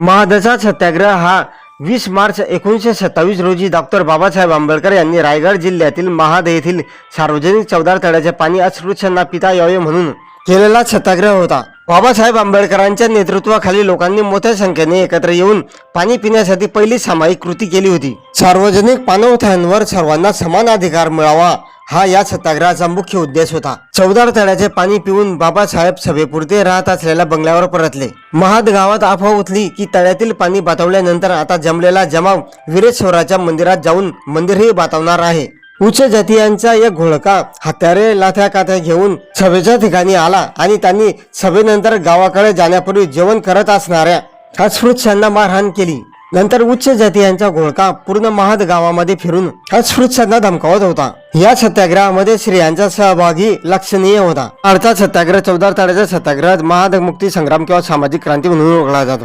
महादचा सत्याग्रह हा वीस मार्च एकोणीसशे सत्तावीस रोजी डॉक्टर बाबासाहेब आंबेडकर यांनी रायगड जिल्ह्यातील महाद येथील सार्वजनिक चौदार तळ्याचे पाणी अस्पृश्यांना पिता यावे म्हणून केलेला सत्याग्रह होता. बाबासाहेब आंबेडकरांच्या नेतृत्वाखाली लोकांनी मोठ्या संख्येने एकत्र येऊन पाणी पिण्यासाठी पहिली सामायिक कृती केली होती. सार्वजनिक पाणवठ्यांवर सर्वांना समान अधिकार मिळावा. हा या सत्याग्रहाचा मुख्य उद्देश होता. चौदार तळ्याचे पाणी पिऊन बाबासाहेब सभेपुरते राहत असलेल्या बंगल्यावर परतले. महाद गावात अफवा उठली की तळ्यातील पाणी बातवल्यानंतर आता जमलेला जमाव वीरेश्वराच्या मंदिरात जाऊन मंदिरही बातवणार आहे. उच्च जातीयांचा एक घोळका हत्यारे लाथ्या काथ्या घेऊन सभेच्या ठिकाणी आला आणि त्यांनी सभेनंतर गावाकडे जाण्यापूर्वी जेवण करत असणाऱ्या अस्पृश्यांना मारहाण केली. नंतर उच्च जातीयांचा घोळका पूर्ण महाद गावामध्ये फिरून अस्पृश्यांना धमकावत होता. या सत्याग्रहामध्ये स्त्रियांचा सहभागी लक्षणीय होता. अर्थात सत्याग्रह चौदार तळ्याचा सत्याग्रह महाद मुक्ती संग्राम किंवा सामाजिक क्रांती म्हणून ओळखला जातो.